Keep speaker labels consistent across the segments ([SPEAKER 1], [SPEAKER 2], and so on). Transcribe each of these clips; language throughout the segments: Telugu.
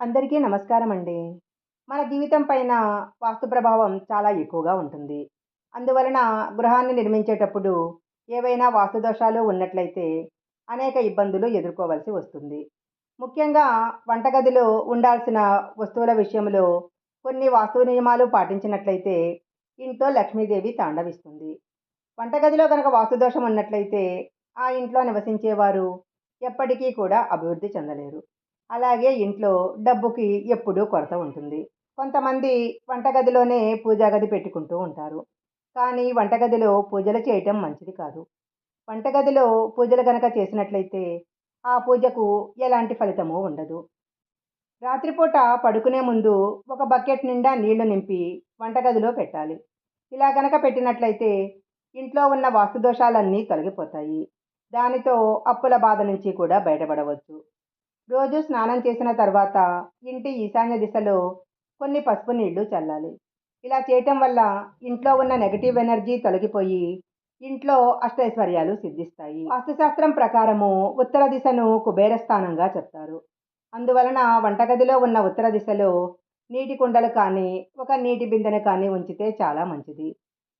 [SPEAKER 1] అందరికీ నమస్కారం అండి మన జీవితం పైన వాస్తు ప్రభావం చాలా ఎక్కువగా ఉంటుంది. అందువలన గృహాన్ని నిర్మించేటప్పుడు ఏవైనా వాస్తు దోషాలు ఉన్నట్లయితే అనేక ఇబ్బందులు ఎదుర్కోవాల్సి వస్తుంది. ముఖ్యంగా వంటగదిలో ఉండాల్సిన వస్తువుల విషయంలో కొన్ని వాస్తు నియమాలు పాటించినట్లయితే ఇంట్లో లక్ష్మీదేవి తాండవిస్తుంది. వంటగదిలో కనుక వాస్తు దోషం ఉన్నట్లయితే ఆ ఇంట్లో నివసించేవారు ఎప్పటికీ కూడా అభివృద్ధి చెందలేరు. అలాగే ఇంట్లో డబ్బుకి ఎప్పుడూ కొరత ఉంటుంది. కొంతమంది వంటగదిలోనే పూజాగది పెట్టుకుంటూ ఉంటారు. కానీ వంటగదిలో పూజలు చేయటం మంచిది కాదు. వంటగదిలో పూజలు గనక చేసినట్లయితే ఆ పూజకు ఎలాంటి ఫలితము ఉండదు. రాత్రిపూట పడుకునే ముందు ఒక బకెట్ నిండా నీళ్ళు నింపి వంటగదిలో పెట్టాలి. ఇలా గనక పెట్టినట్లయితే ఇంట్లో ఉన్న వాస్తు దోషాలన్నీ తొలగిపోతాయి. దానితో అప్పుల బాధ నుంచి కూడా బయటపడవచ్చు. రోజు స్నానం చేసిన తర్వాత ఇంటి ఈశాన్య దిశలో కొన్ని పసుపు నీళ్ళు చల్లాలి. ఇలా చేయటం వల్ల ఇంట్లో ఉన్న నెగటివ్ ఎనర్జీ తొలగిపోయి ఇంట్లో అష్టైశ్వర్యాలు సిద్ధిస్తాయి. వాస్తుశాస్త్రం ప్రకారము ఉత్తర దిశను కుబేర స్థానంగా చెప్తారు. అందువలన వంటగదిలో ఉన్న ఉత్తర దిశలో నీటి కుండలు కానీ ఒక నీటి బిందెను కానీ ఉంచితే చాలా మంచిది.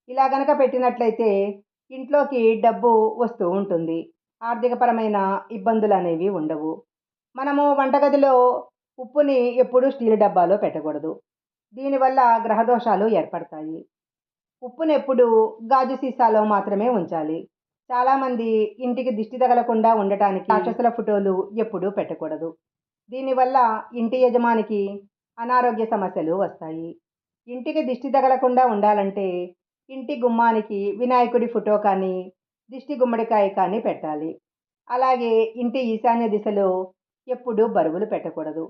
[SPEAKER 1] ఇలా గనక పెట్టినట్లయితే ఇంట్లోకి డబ్బు వస్తూ ఉంటుంది. ఆర్థికపరమైన ఇబ్బందులు అనేవి ఉండవు. మనము వంటగదిలో ఉప్పుని ఎప్పుడూ స్టీల్ డబ్బాలో పెట్టకూడదు. దీనివల్ల గ్రహదోషాలు ఏర్పడతాయి. ఉప్పును ఎప్పుడు గాజు సీసాలో మాత్రమే ఉంచాలి. చాలామంది ఇంటికి దిష్టి తగలకుండా ఉండటానికి రాక్షసుల ఫోటోలు ఎప్పుడూ పెట్టకూడదు. దీనివల్ల ఇంటి యజమానికి అనారోగ్య సమస్యలు వస్తాయి. ఇంటికి దిష్టి తగలకుండా ఉండాలంటే ఇంటి గుమ్మానికి వినాయకుడి ఫోటో కానీ దిష్టి గుమ్మడికాయ కానీ పెట్టాలి. అలాగే ఇంటి ఈశాన్య దిశలో ఎప్పుడూ బరువులు పెట్టకూడదు.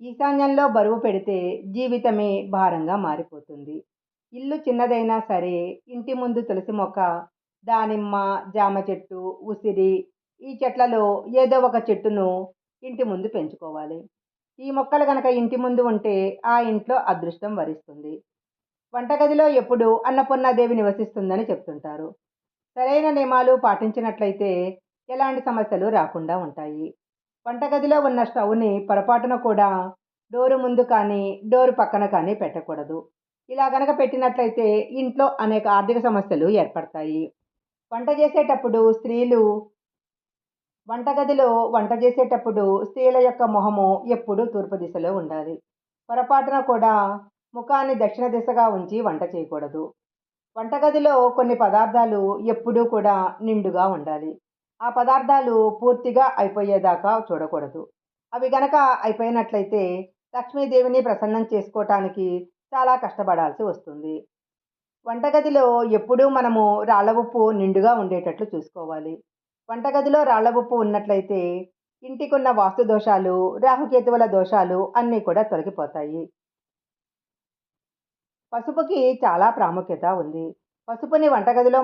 [SPEAKER 1] ఈశాన్యంలో బరువు పెడితే జీవితమే భారంగా మారిపోతుంది. ఇల్లు చిన్నదైనా సరే ఇంటి ముందు తులసి మొక్క దానిమ్మ జామ చెట్టు ఉసిరి ఈ చెట్లలో ఏదో ఒక చెట్టును ఇంటి ముందు పెంచుకోవాలి. ఈ మొక్కలు కనుక ఇంటి ముందు ఉంటే ఆ ఇంట్లో అదృష్టం వరిస్తుంది. వంటగదిలో ఎప్పుడు అన్నపూర్ణాదేవి నివసిస్తుందని చెప్తుంటారు. సరైన నియమాలు పాటించినట్లయితే ఎలాంటి సమస్యలు రాకుండా ఉంటాయి. వంటగదిలో ఉన్న స్టవ్ని పొరపాటున కూడా డోరు ముందు కానీ డోరు పక్కన కానీ పెట్టకూడదు. ఇలా గనక పెట్టినట్లయితే ఇంట్లో అనేక ఆర్థిక సమస్యలు ఏర్పడతాయి. వంట చేసేటప్పుడు స్త్రీలు వంటగదిలో వంట చేసేటప్పుడు స్త్రీల యొక్క మొహము ఎప్పుడూ తూర్పు దిశలో ఉండాలి. పొరపాటున కూడా ముఖాన్ని దక్షిణ దిశగా ఉంచి వంట చేయకూడదు. వంటగదిలో కొన్ని పదార్థాలు ఎప్పుడూ కూడా నిండుగా ఉండాలి. ఆ పదార్థాలు పూర్తిగా అయిపోయేదాకా చూడకూడదు. అవి గనక అయిపోయినట్లయితే లక్ష్మీదేవిని ప్రసన్నం చేసుకోవటానికి చాలా కష్టపడాల్సి వస్తుంది. వంటగదిలో ఎప్పుడూ మనము రాళ్ళ ఉప్పు నిండుగా ఉండేటట్లు చూసుకోవాలి. వంటగదిలో రాళ్ళ ఉప్పు ఉన్నట్లయితే ఇంటికున్న వాస్తు దోషాలు రాహుకేతువుల దోషాలు అన్నీ కూడా తొలగిపోతాయి. పసుపుకి చాలా ప్రాముఖ్యత ఉంది. పసుపుని వంటగదిలో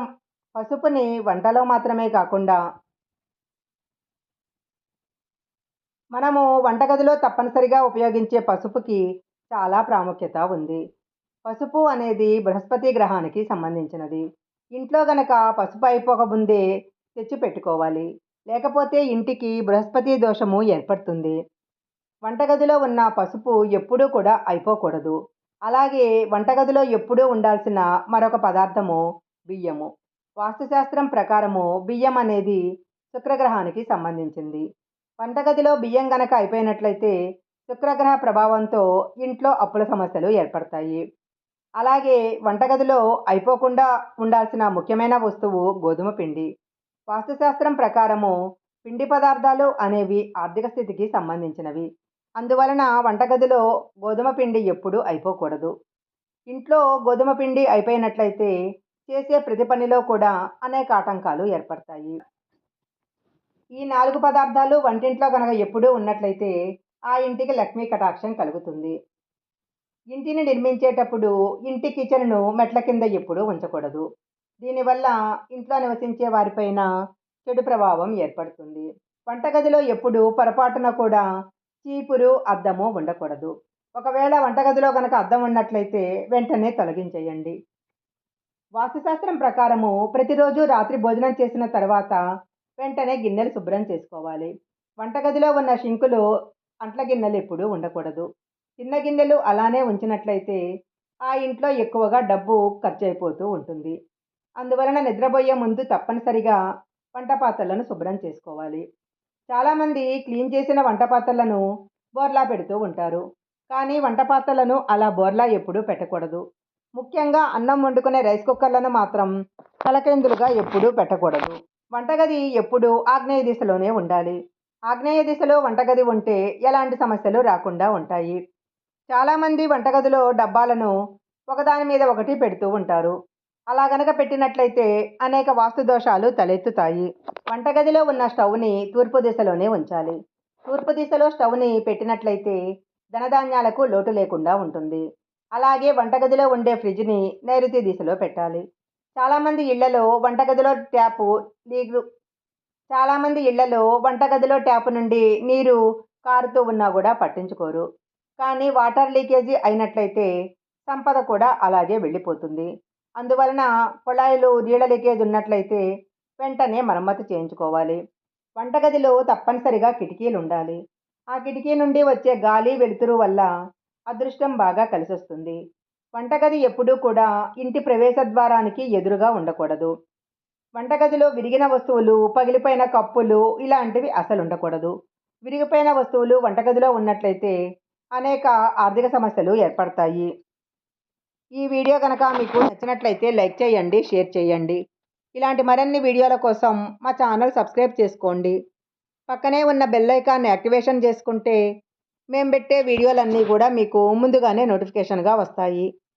[SPEAKER 1] పసుపుని వంటలో మాత్రమే కాకుండా మనము వంటగదిలో తప్పనిసరిగా ఉపయోగించే పసుపుకి చాలా ప్రాముఖ్యత ఉంది. పసుపు అనేది బృహస్పతి గ్రహానికి సంబంధించినది. ఇంట్లో గనక పసుపు అయిపోకముందే తెచ్చి పెట్టుకోవాలి. లేకపోతే ఇంటికి బృహస్పతి దోషము ఏర్పడుతుంది. వంటగదిలో ఉన్న పసుపు ఎప్పుడూ కూడా అయిపోకూడదు. అలాగే వంటగదిలో ఎప్పుడూ ఉండాల్సిన మరొక పదార్థము బియ్యము. వాస్తుశాస్త్రం ప్రకారము బియ్యం అనేది శుక్రగ్రహానికి సంబంధించింది. వంటగదిలో బియ్యం గనక అయిపోయినట్లయితే శుక్రగ్రహ ప్రభావంతో ఇంట్లో అప్పుల సమస్యలు ఏర్పడతాయి. అలాగే వంటగదిలో అయిపోకుండా ఉండాల్సిన ముఖ్యమైన వస్తువు గోధుమ పిండి. వాస్తుశాస్త్రం ప్రకారము పిండి పదార్థాలు అనేవి ఆర్థిక స్థితికి సంబంధించినవి. అందువలన వంటగదిలో గోధుమ పిండి ఎప్పుడూ అయిపోకూడదు. ఇంట్లో గోధుమ పిండి అయిపోయినట్లయితే చేసే ప్రతి పనిలో కూడా అనేక ఆటంకాలు ఏర్పడతాయి. ఈ నాలుగు పదార్థాలు వంటింట్లో కనుక ఎప్పుడూ ఉన్నట్లయితే ఆ ఇంటికి లక్ష్మీ కటాక్షం కలుగుతుంది. ఇంటిని నిర్మించేటప్పుడు ఇంటి కిచెన్ను మెట్ల కింద ఎప్పుడూ ఉంచకూడదు. దీనివల్ల ఇంట్లో నివసించే వారిపైన చెడు ప్రభావం ఏర్పడుతుంది. వంటగదిలో ఎప్పుడు పొరపాటున కూడా చీపురు అద్దము ఉండకూడదు. ఒకవేళ వంటగదిలో కనుక అద్దం ఉన్నట్లయితే వెంటనే తొలగించేయండి. వాస్తుశాస్త్రం ప్రకారము ప్రతిరోజు రాత్రి భోజనం చేసిన తర్వాత వెంటనే గిన్నెలు శుభ్రం చేసుకోవాలి. వంటగదిలో ఉన్న షింకులు అంట్ల గిన్నెలు ఎప్పుడూ ఉండకూడదు. చిన్న గిన్నెలు అలానే ఉంచినట్లయితే ఆ ఇంట్లో ఎక్కువగా డబ్బు ఖర్చు అయిపోతూ ఉంటుంది. అందువలన నిద్రపోయే ముందు తప్పనిసరిగా వంట పాత్రలను శుభ్రం చేసుకోవాలి. చాలామంది క్లీన్ చేసిన వంట పాత్రలను బోర్లా పెడుతూ ఉంటారు. కానీ వంట పాత్రలను అలా బోర్లా ఎప్పుడూ పెట్టకూడదు. ముఖ్యంగా అన్నం వండుకునే రైస్ కుక్కర్లను మాత్రం తలకిందులుగా ఎప్పుడూ పెట్టకూడదు. వంటగది ఎప్పుడూ ఆగ్నేయ దిశలోనే ఉండాలి. ఆగ్నేయ దిశలో వంటగది ఉంటే ఎలాంటి సమస్యలు రాకుండా ఉంటాయి. చాలామంది వంటగదిలో డబ్బాలను ఒకదాని మీద ఒకటి పెడుతూ ఉంటారు. అలా గనక పెట్టినట్లయితే అనేక వాస్తు దోషాలు తలెత్తుతాయి. వంటగదిలో ఉన్న స్టవ్ని తూర్పు దిశలోనే ఉంచాలి. తూర్పు దిశలో స్టవ్ని పెట్టినట్లయితే ధనధాన్యాలకు లోటు లేకుండా ఉంటుంది. అలాగే వంటగదిలో ఉండే ఫ్రిడ్జ్ని నైరుతి దిశలో పెట్టాలి. చాలామంది ఇళ్ళలో వంటగదిలో ట్యాపు నీరు చాలామంది ఇళ్ళలో వంటగదిలో ట్యాపు నుండి నీరు కారుతూ ఉన్నా కూడా పట్టించుకోరు. కానీ వాటర్ లీకేజీ అయినట్లయితే సంపద కూడా అలాగే వెళ్ళిపోతుంది. అందువలన కుళాయిలు నీళ్ళ లీకేజ్ ఉన్నట్లయితే వెంటనే మరమ్మతు చేయించుకోవాలి. వంటగదిలో తప్పనిసరిగా కిటికీలు ఉండాలి ఆ కిటికీ నుండి వచ్చే గాలి వెలుతురు వల్ల అదృష్టం బాగా కలిసొస్తుంది. వంటగది ఎప్పుడూ కూడా ఇంటి ప్రవేశ ద్వారానికి ఎదురుగా ఉండకూడదు. వంటగదిలో విరిగిన వస్తువులు పగిలిపోయిన కప్పులు ఇలాంటివి అసలు ఉండకూడదు. విరిగిపోయిన వస్తువులు వంటగదిలో ఉన్నట్లయితే అనేక ఆర్థిక సమస్యలు ఏర్పడతాయి. ఈ వీడియో కనుక మీకు నచ్చినట్లయితే లైక్ చేయండి షేర్ చేయండి. ఇలాంటి మరిన్ని వీడియోల కోసం మా ఛానల్ సబ్స్క్రైబ్ చేసుకోండి. పక్కనే ఉన్న బెల్ ఐకాన్ని యాక్టివేషన్ చేసుకుంటే మేము పెట్టే వీడియోలన్నీ కూడా మీకు ముందుగానే నోటిఫికేషన్గా వస్తాయి.